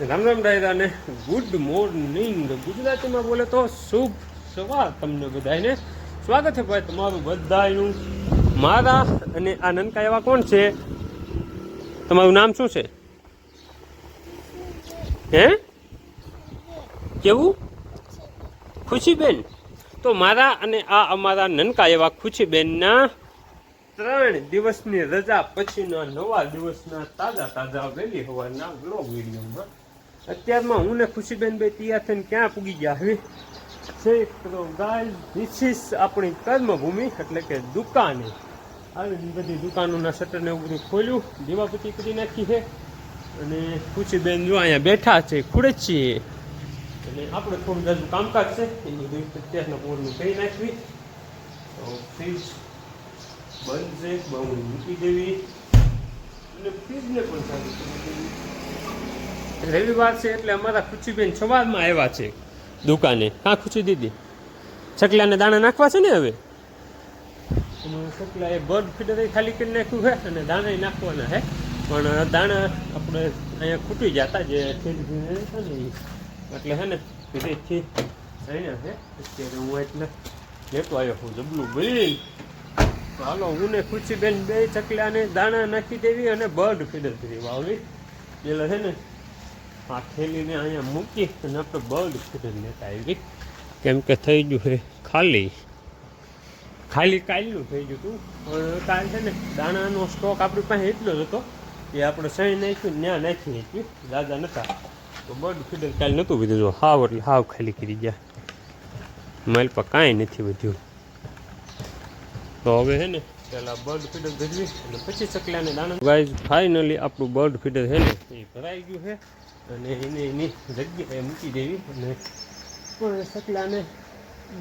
રામ રામ ડાયરા ને good morning ગુજરાતીમાં બોલે તો શુભ સવાર તમને બધાને સ્વાગત છે ભાઈ તમારું બધાનું મારા અને આ નનકા એવા કોણ છે? તમારું નામ શું છે? હે? કેવું? ખુશીબેન. તો મારા અને આ અમારા નનકા એવા ખુશીબેનના ત્રણ દિવસની રજા પછીના નવા દિવસના તાજા તાજા વહેલી હોવાના બ્લોગ વિડીયોમાં અત્યારમાં હું ને ખુશીબેન બે તૈયાર થઈને ક્યાં પૂગી ગયા હવે તો ગાય ધીસ ઇઝ આપણી કર્મભૂમિ એટલે કે દુકાને. આવી બધી દુકાનોના શટરને એવું બધું ખોલ્યું દીવાબત્તી કરી નાખી છે અને ખુશીબેન જો અહીંયા બેઠા છે ખુડે છીએ. અને આપણે થોડું જાજુ કામકાજ છે એ બધું અત્યારના પોરનું કહી નાખવી. તો ફ્રીજ બંધ છે બહુ મૂકી દેવી. અને ફ્રીજને પણ સારી કરી દેવી. રવિવાર છે એટલે અમારા ખુશીબેન સવારમાં આવ્યા છે દુકાને. કાં ખુશી દીદી. ચકલાને દાણા નાખવા છે ને હવે? છકલા એ બર્ડ ફીડર ખાલી કરી નાખ્યું છે અને દાણા નાખવાના છે. પણ દાણા આપણે અહીંયા ખૂટી જતા જે છે. એટલે હે ને વિદેશથી જઈને છે. અત્યારે હું એટલે લેતો આવ્યો હું જબલું તો હાલો, હું ને ખુશીબેન બે ચકલાને દાણા નાખી દેવી અને બર્ડ ફીડર કરી વાવવી એટલે છે ને આ થેલીને અહીંયા મૂકી અને આપણે બર્ડ ફીડર લેતા આવી કેમ કે થઈ ગયું છે ખાલી. ખાલી કાલનું થઈ ગયું હતું. પણ કાલ છે ને દાણાનો સ્ટોક આપણી પાસે એટલો જ હતો કે આપણે સહી નાખ્યું ત્યાં નાખી નાખ્યું. દાદા નતા. તો બર્ડ ફીડર કાલ નહોતું બધું જો હાવ એટલે હાવ ખાલી કરી ગયા. મારી પર કાંઈ નથી વધ્યું. તો હવે છે ને પેલા બર્ડ ફીડર ભેજવી અને પછી ચકલાને દાણા. ગાઈઝ ફાઇનલી આપણું બર્ડ ફીડર છે ને એ ભરાઈ ગયું છે. અને એને એની જગ્યાએ મૂકી દેવી અને પણ ચકલાને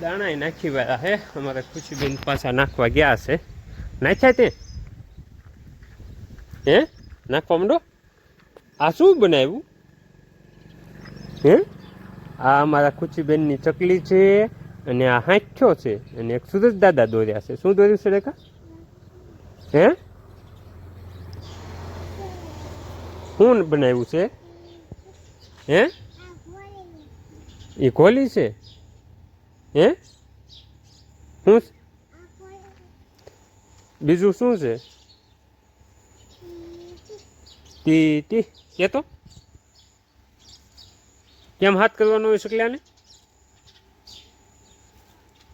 દાણા નાખી વાળા છે અમારા ખુશીબેન પાછા નાખવા ગયા છે. નાખ્યા તે? હે? નાખવા માંડો? આ શું બનાવ્યું? હે? આ અમારા ખુશીબેનની ચકલી છે અને આ હાંખ્યો છે અને એક સુરજ દાદા દોર્યા છે. શું દોર્યું છે રેખા? હે? શું બનાવ્યું છે? હે? એ કોલી છે? હે? શું બીજું શું છે? તી તી કે તો? કેમ હાથ કરવાનો હોય શકલ્યાને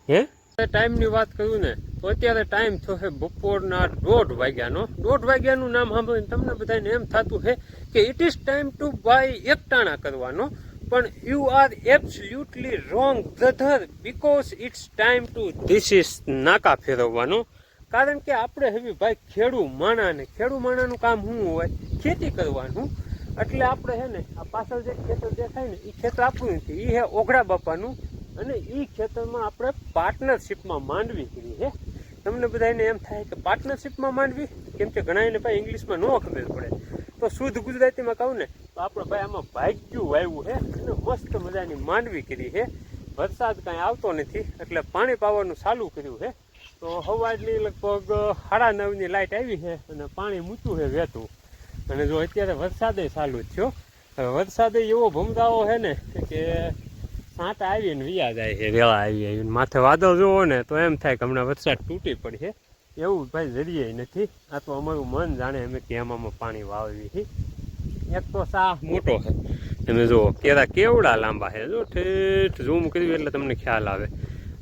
હે? ટાઈમની વાત કરું ને, તો અત્યારે ટાઈમ થયો છે બપોરના દોઢ વાગ્યાનો. દોઢ વાગ્યાનું નામ સાંભળીને તમને બધાને એમ થતું છે કે it is time to bye એકટાણા કરવાનો. પણ you are absolutely wrong brother because it's time to this is નાકા ફેરવવાનો. કારણ કે આપણે હવે ભાઈ ખેડૂ માણાને ખેડૂ માણાનું કામ શું હોય? ખેતી કરવાનું. એટલે આપણે છે ને, આ પાછળ જે ખેતર દેખાય ને એ ખેતર આપણું નથી. એ હે ઓઘડા બાપાનું અને એ ખેતરમાં આપણે પાર્ટનરશિપમાં માંડવી કરી, હે? તમને બધાને એમ થાય કે પાર્ટનરશિપમાં માંડવી? કેમ કે ઘણાને ભાઈ ઇંગ્લિશમાં ન ખબર પડે. તો શુદ્ધ ગુજરાતીમાં કહું ને, તો આપણે ભાઈ આમાં ભાગ્યું વાવ્યું છે અને મસ્ત મજાની માંડવી કરી, હે? વરસાદ કાંઈ આવતો નથી, એટલે પાણી પાવાનું ચાલુ કર્યું છે તો સવારની લગભગ સાડા નવની લાઇટ આવી છે અને પાણી મૂક્યું છે વહેતું. અને જો અત્યારે વરસાદે ચાલુ જ થયો. હવે વરસાદે એવો ભમદાવો છે ને, કે સાંટા આવીને વિયા જાય છે, વેળા આવી આવીને માથે વાદળ જોવો ને તો એમ થાય કે હમણાં વરસાદ તૂટી પડશે એવું ભાઈ જરીએ નથી. આ તો અમારું મન જાણે અમે કે એમાં પાણી વાવી છે. એક તો સાહ મોટો છે. તમે જુઓ, કેરા કેવડા લાંબા છે. જો ઠેઠ ઝૂમ કર્યું એટલે તમને ખ્યાલ આવે.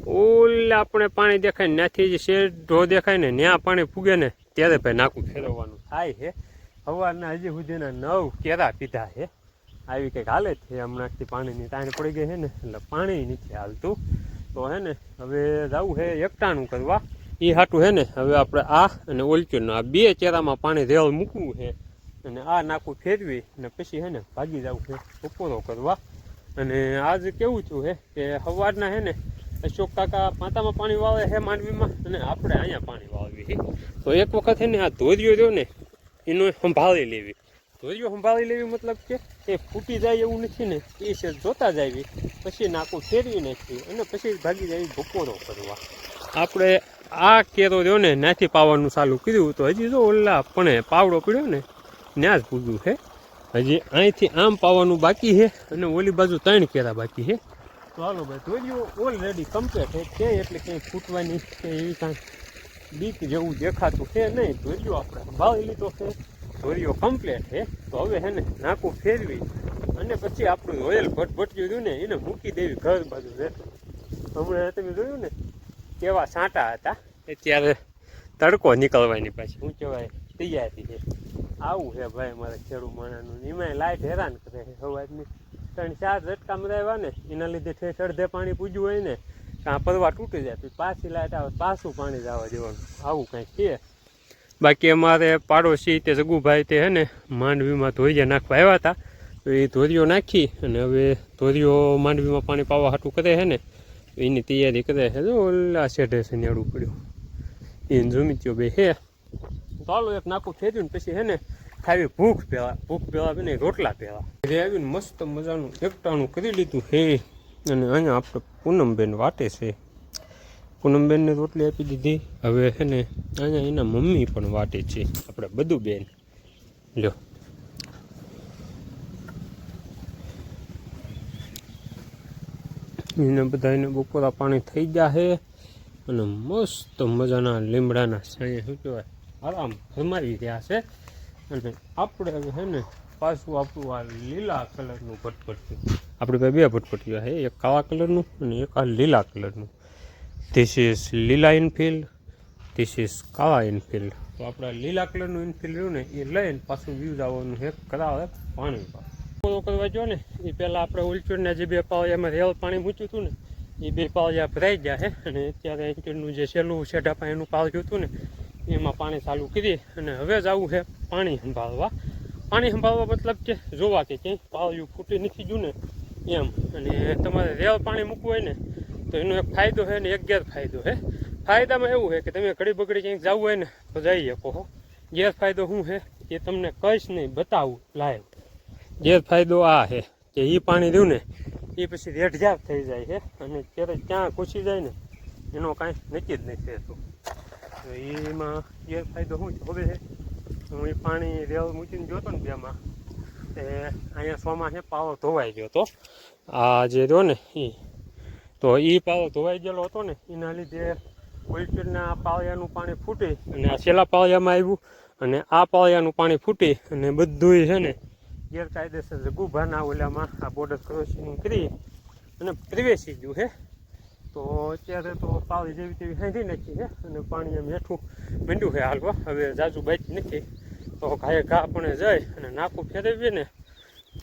ઓલે આપણે પાણી દેખાય ને ત્યાંથી જે શેઢો દેખાય ને ત્યાં પાણી ફૂગે ને ત્યારે ભાઈ નાકું ફેરવવાનું થાય છે. સવારના હજી સુધીના નવ કેરા પીધા છે. આવી કંઈક હાલે છે, હમણાંથી પાણીની તાણ પડી ગઈ છે ને, એટલે પાણી નથી હાલતું. તો હે ને, હવે જવું છે એકટાણું કરવા. એ હાટું હે ને, હવે આપણે આ અને ઓલચુરનું આ બે ચેરામાં પાણી રેલ મૂકવું છે. અને આ નાકું ફેરવી અને પછી હે ને, ભાગી જવું છે બપોરો કરવા. અને આજ કેવું છું હે કે સવારના હે ને, અશોક કાકા માતામાં પાણી વાવે છે માંડવીમાં, અને આપણે અહીંયા પાણી વાવી છે તો એક વખત હે ને, આ ધોરીઓ રહ્યો ને, એનો સંભાળી લેવી. ધોરીઓ સંભાળી લેવી મતલબ કે એ ફૂટી જાય એવું નથી ને, એ છે જોતા જાવી પછી નાકું ફેરવી નાખી અને પછી ભાગી જાય બપોરો કરવા આપણે આ કેરો રહ્યો ને નાથી પાવાનું ચાલુ કર્યું તો હજી જો ઓલા પણ પાવડો પીડ્યો ને ત્યાં જ પૂગ્યું છે. હજી અહીંથી આમ પાવાનું બાકી છે અને ઓલી બાજુ ત્રણ કેરા બાકી છે. તો હાલો ભાઈ, ધોરીઓ ઓલરેડી કમ્પ્લીટ છે. એટલે કંઈ ફૂટવાની કે એવી કાંઈ બીક જેવું દેખાતું છે નહીં. ધોરીઓ આપણે ભાવ લીધો છે. ધોરીઓ કમ્પ્લીટ છે તો હવે એને નાકું ફેરવી અને પછી આપણું ઓઇલ ભટભટ્યું હતું ને એને મૂકી દેવી ઘર બાજુ રહેતું હમણાં તમે જોયું ને કેવા સાંટા હતા. એ ત્યારે તડકો નીકળવાની પાછી. શું કહેવાય તૈયારી છે. આવું છે ભાઈ મારે ખેડૂ માણાનું એમાંય લાઈટ હેરાન કરે છે સવારની ત્રણ ચાર ઝટકામાં રહેવા ને એના લીધે ઠેઠ અડધે પાણી પૂજ્યું હોય ને કાં પરવા તૂટી જાય પછી પાછી લાઈટ આવે પાછું પાણી જવા દેવાનું આવું કંઈક છે. બાકી અમારે પાડોશી તે જગુભાઈ તે હે ને માંડવીમાં ધોરિયા નાખવા આવ્યા હતા. એ ધોરીઓ નાખી અને હવે ધોરીઓ માંડવીમાં પાણી પાવા હાટું કરે છે ને એની તૈયારી કરે છે જો ઓલા શેઢે છે નેડું પડ્યું. એને જમીત્યો બે હે. ચાલો એક નાખું, ફેર્યું ને પછી હે ને ખાવી ભૂખ પેલા ભૂખ પેલા બને રોટલા પેલા. ઘરે આવીને મસ્ત મજાનું એકટાણું કરી લીધું હે. અને અહીંયા આપણે પૂનમબેન વાટે છે. પૂનમબેનને રોટલી આપી દીધી. હવે છે ને અહીંયા એના મમ્મી પણ વાટે છે. આપણે બધું બેન. લ્યો. એને બધા એને બપોરા પાણી થઈ ગયા છે અને મસ્ત મજાના લીમડાના સાંયે શું કહેવાય, આરામ ફરમાવી રહ્યા છે. અને આપણે હવે છે ને પાછું આપણું આ લીલા કલરનું ભટપટ્યું આપણે બે ભટપટ્યું છે, એક કાળા કલરનું અને એક આ લીલા કલરનું. ધીસ ઇઝ લીલા ઇનફિલ્ડ ધીસ ઇઝ કાળા ઇનફિલ્ડ તો આપણે લીલા કલરનું ઇનફિલ્ડ રહ્યું ને, એ લઈને પાછું વ્યૂઝ આવવાનું છે કરાવે પાણી પૂરો. કરવા જો ને, એ પહેલાં આપણે ઉલચુરના જે બે પાળિયામાં રેલ પાણી મૂક્યું હતું ને, એ બે પાવ જ્યાં ભરાઈ ગયા છે, અને અત્યારે એન્કરનું જે છેલ્લું એનું પાવ જોયું હતું ને, એમાં પાણી ચાલુ કરી અને હવે જ આવું છે પાણી સંભાળવા. પાણી સંભાળવા મતલબ કે જોવા કે ક્યાંય પાવયું ફૂટી નથી ગયું ને, એમ. અને તમારે રેલ પાણી મૂકવું હોય ને તો એનો એક ફાયદો છે ને એક ગેરફાયદો છે. ફાયદામાં એવું છે કે તમે ઘડી બગડી ક્યાંક જવું હોય ને, તો જઈ શકો ગેરફાયદો શું છે? એ તમને કહીશ નહીં, બતાવું, લાઈવ. ગેરફાયદો આ છે કે એ પાણી રહ્યું ને એ પછી રેઢજાર થઈ જાય છે. અને ત્યારે ક્યાં ઘૂસી જાય ને, એનો કાંઈ નક્કી જ નથી રહેતું તો એમાં ગેરફાયદો શું છે? હવે હું એ પાણી રેવ મૂકીને જોતો ને બેમાં તે અહીંયા સોમાં છે પાવો ધોવાઈ ગયો હતો. આ જે રહ્યો ને એ તો એ પાવો ધોવાઈ ગયેલો હતો ને, એના લીધે ઓઇલચૂરના પાળિયાનું પાણી ફૂટી અને આ છેલ્લા પાળિયામાં આવ્યું અને આ પાળિયાનું પાણી ફૂટી અને બધું છે ને ગેરકાયદેસર ગુભાના ઓલામાં આ બોર્ડર ક્રોસિંગ કરી અને પ્રવેશી ગયું છે તો અત્યારે તો પાળી જેવી તેવી હાંધી નાખી છે અને પાણી એમ હેઠું મીંડું છે હાલવા. હવે જાજુ બાઈક નથી. તો ઘાએ ઘા પણ જાય અને નાકું ફેરવીએ ને,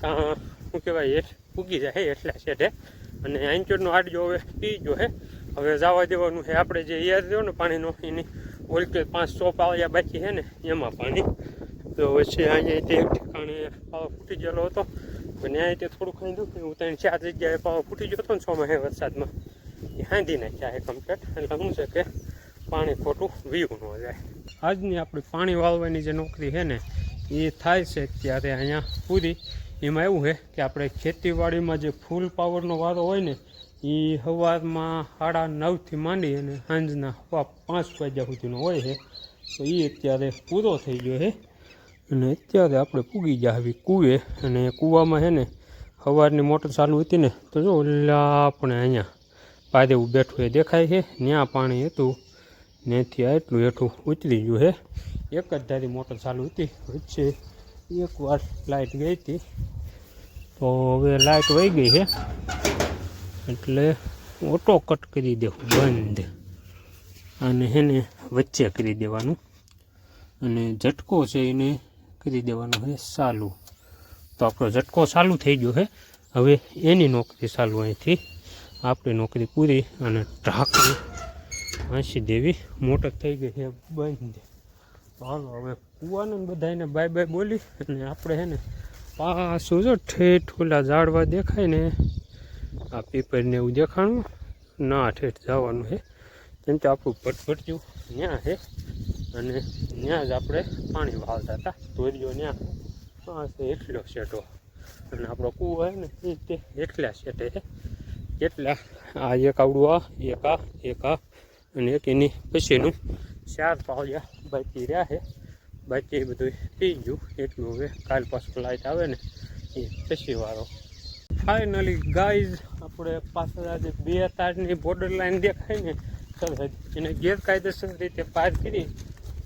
કાં શું કહેવાય, હેઠ ઉગી જાય એટલા શેઠે અને આંચોડનો આડજો હવે પી ગયો હે. હવે જવા દેવાનું છે આપણે જે યાર રહ્યો ને પાણીનો એની ઓલકે પાંચ સો આવ્યા બાકી છે ને, એમાં પાણી. તો વચ્ચે અહીંયા તે એક ઠેકાણે પાવ ફૂટી ગયેલો હતો. અને અહીંયા તે થોડું ખાંધું એવું ત્રણ ચાર જગ્યાએ પાવ ફૂટી ગયો હતો ને છ હે વરસાદમાં. એ હાંધી નાખ્યા છે કમ્પ્લેટ એટલે શું છે કે પાણી ખોટું વીવું ન જાય. આજની આપણી પાણી વાળવાની જે નોકરી છે ને, એ થાય છે ત્યારે અહીંયા પૂરી. એમાં એવું છે કે આપણે ખેતીવાડીમાં જે ફૂલ પાવરનો વારો હોય ને એ સવારમાં સાડા નવથી માંડી અને સાંજના હવા પાંચ વાગ્યા સુધીનો હોય છે, તો એ અત્યારે પૂરો થઈ ગયો છે. અને અત્યારે આપણે પૂગી ગયા આવી કૂવે, અને કૂવામાં છે ને સવારની મોટર ચાલુ હતી ને, તો જો આપણે અહીંયા પાદેવું બેઠું એ દેખાય છે ત્યાં પાણી હતું ત્યાંથી આટલું હેઠું ઉતરી ગયું છે. એક જ ધારી મોટર ચાલુ હતી, વચ્ચે એક વાર લાઇટ ગઈ હતી. તો હવે લાઇટ વહી ગઈ છે. એટલે ઓટો કટ કરી દેવું બંધ. અને એને વચ્ચે કરી દેવાનું. અને ઝટકો છે એને કરી દેવાનો છે ચાલુ. તો આપણો ઝટકો ચાલુ થઈ ગયો છે. હવે એની નોકરી ચાલુ અહીંથી. આપણી નોકરી પૂરી અને ઢાંકણી વાંચી દેવી. મોટક થઈ ગઈ છે, બંધ. ચાલો હવે કૂવાને બધાને બાય બાય બોલી. અને આપણે હે ને પાછું જો ઠેઠ ઓલા ઝાડવા દેખાય ને, આ પેપરને એવું દેખાણું. ના ઠેઠ જવાનું છે કેમ કે આપણું ભટભટ્યું ત્યાં છે અને ત્યાં જ આપણે પાણી વાળતા હતા. ધોરીઓ ત્યાં પાંચ એટલો શેટો અને આપણો કૂવો હોય ને, એ તે એટલા શેટે છે કેટલા? આ એક આવડું આ, એક આ એક આ. અને એક એની પછીનું ચાર પાળિયા બાકી રહ્યા છે બાકી બધું થઈ ગયું. એટલું હવે કાલ પાછું લાઇટ આવે ને, એ પછી વાળો ફાઇનલી ગાઈઝ આપણે પાછળ આજે બે તારની બોર્ડર લાઈન દેખાય ને. સરહદ એને ગેરકાયદેસર રીતે પાર કરી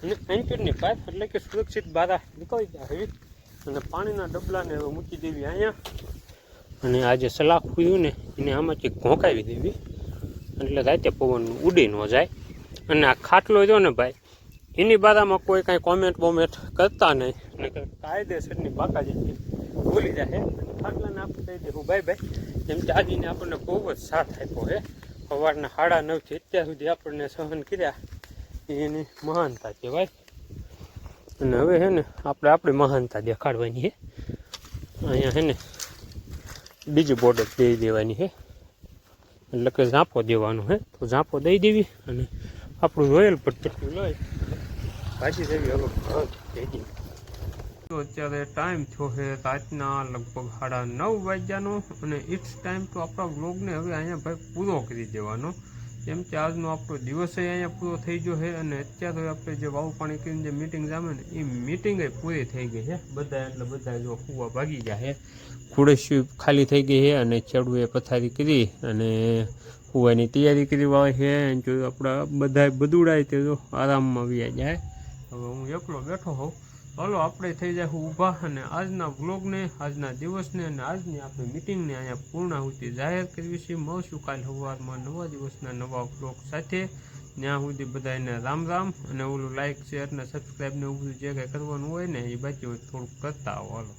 અને એન્કરની પાર, એટલે કે સુરક્ષિત બારા નીકળી જાય અને પાણીના ડબલાને હવે મૂકી દેવી અહીંયા. અને આ જે સલાખ ને, એને આમાંથી ઘોંકાવી દેવી. એટલે રાતે પવન ઉડી ન જાય. અને આ ખાટલો જો ને ભાઈ એની બારામાં કોઈ કાંઈ કોમેન્ટ બોમેન્ટ કરતા નહીં. અને કાયદેસરની બાકાજી ભૂલી જાય ખાટલાને આપણે કહી દેવું ભાઈ ભાઈ જેમ કે આજીને આપણને ખૂબ જ સાથ આપ્યો હે. સવારના સાડા નવથી અત્યાર સુધી આપણને સહન કર્યા. એની મહાનતા કહેવાય. અને હવે હે ને, આપણે આપણી મહાનતા દેખાડવાની છે અહીંયા છે ને, બીજી બોર્ડર દઈ દેવાની છે એટલે કે ઝાંપો દેવાનો હે. તો ઝાંપો દઈ દેવી અને આપણું રોયલ પટ્ટી લઈ. ભાજી દેવી હવે તો અત્યારે ટાઈમ થયો છે રાતના લગભગ સાડા નવ વાગ્યાનો અને ઇટ્સ ટાઈમ તો આપણા વ્લોગને હવે અહીંયા ભાઈ પૂરો કરી દેવાનો. કેમ કે આજનો આપણો દિવસ અહીંયા પૂરો થઈ ગયો છે અને અત્યારે આપણે જે વાવ પાણી કરીને જે મિટિંગ જામે ને, એ મિટિંગ પૂરી થઈ ગઈ છે. બધા એટલે બધા જો કૂવા ભાગી છે. ખુડેશી ખાલી થઈ ગઈ છે અને ચડુએ પથારી કરી અને કૂવાની તૈયારી કરી વાવે છે. જો આપણા બધા બધુડાય તે જો આરામમાં આવી જાય. હવે હું એકલો બેઠો હોઉં. ચાલો આપણે થઈ જાય ઊભા અને આજના વ્લોગને આજના દિવસને અને આજની આપણી મિટિંગને અહીંયા પૂર્ણાહુતિ જાહેર કરવી છે. મળશું કાલ સવારમાં નવા દિવસના નવા વ્લોગ સાથે. ત્યાં સુધી બધાને રામ રામ અને ઓલું લાઇક શેર ને સબસ્ક્રાઈબ એવું બધું જે કંઈ કરવાનું હોય ને એ બાકી થોડુંક કરતા આવો.